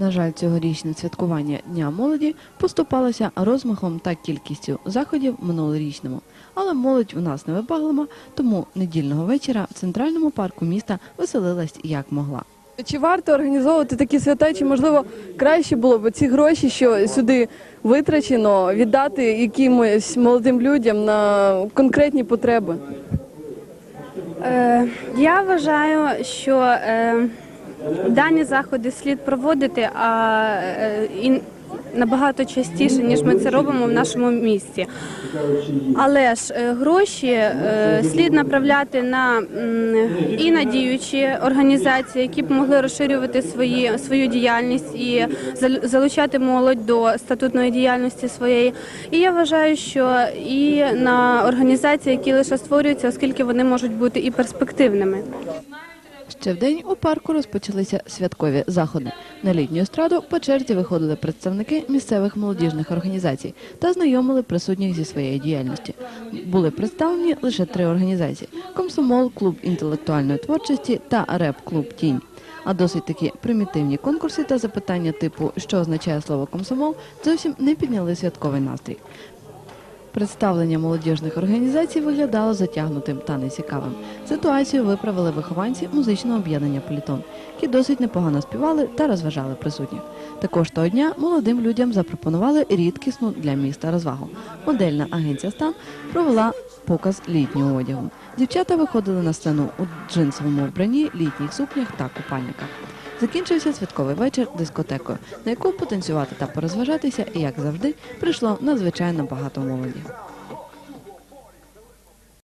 На жаль, цьогорічне святкування Дня молоді поступалося розмахом та кількістю заходів минулорічному. Але молодь у нас невибаглива, тому недільного вечора в центральному парку міста веселилась як могла. Чи варто організовувати такі свята, чи можливо краще було б ці гроші, що сюди витрачено, віддати якимось молодим людям на конкретні потреби? Е, Я вважаю, що е, дані заходи слід проводити а, е, і набагато частіше, ніж ми це робимо в нашому місті. Але ж е, гроші е, слід направляти на і на діючі організації, які б могли розширювати свої, свою діяльність і залучати молодь до статутної діяльності своєї. І я вважаю, що і на організації, які лише створюються, оскільки вони можуть бути і перспективними. Ще в день у парку розпочалися святкові заходи. На літню естраду по черзі виходили представники місцевих молодіжних організацій та знайомили присутніх зі своєю діяльністю. Були представлені лише три організації: комсомол, клуб інтелектуальної творчості та реп-клуб Тінь. А досить такі примітивні конкурси та запитання типу, що означає слово комсомол, зовсім не підняли святковий настрій. Представлення молодіжних організацій виглядало затягнутим та нецікавим. Ситуацію виправили вихованці музичного об'єднання Політон, які досить непогано співали та розважали присутніх. Також того дня молодим людям запропонували рідкісну для міста розвагу. Модельна агенція Стан провела показ літнього одягу. Дівчата виходили на сцену у джинсовому вбранні, літніх сукнях та купальниках. Закінчився святковий вечір дискотекою, на яку потанцювати та порозважатися, як завжди, прийшло надзвичайно багато молоді.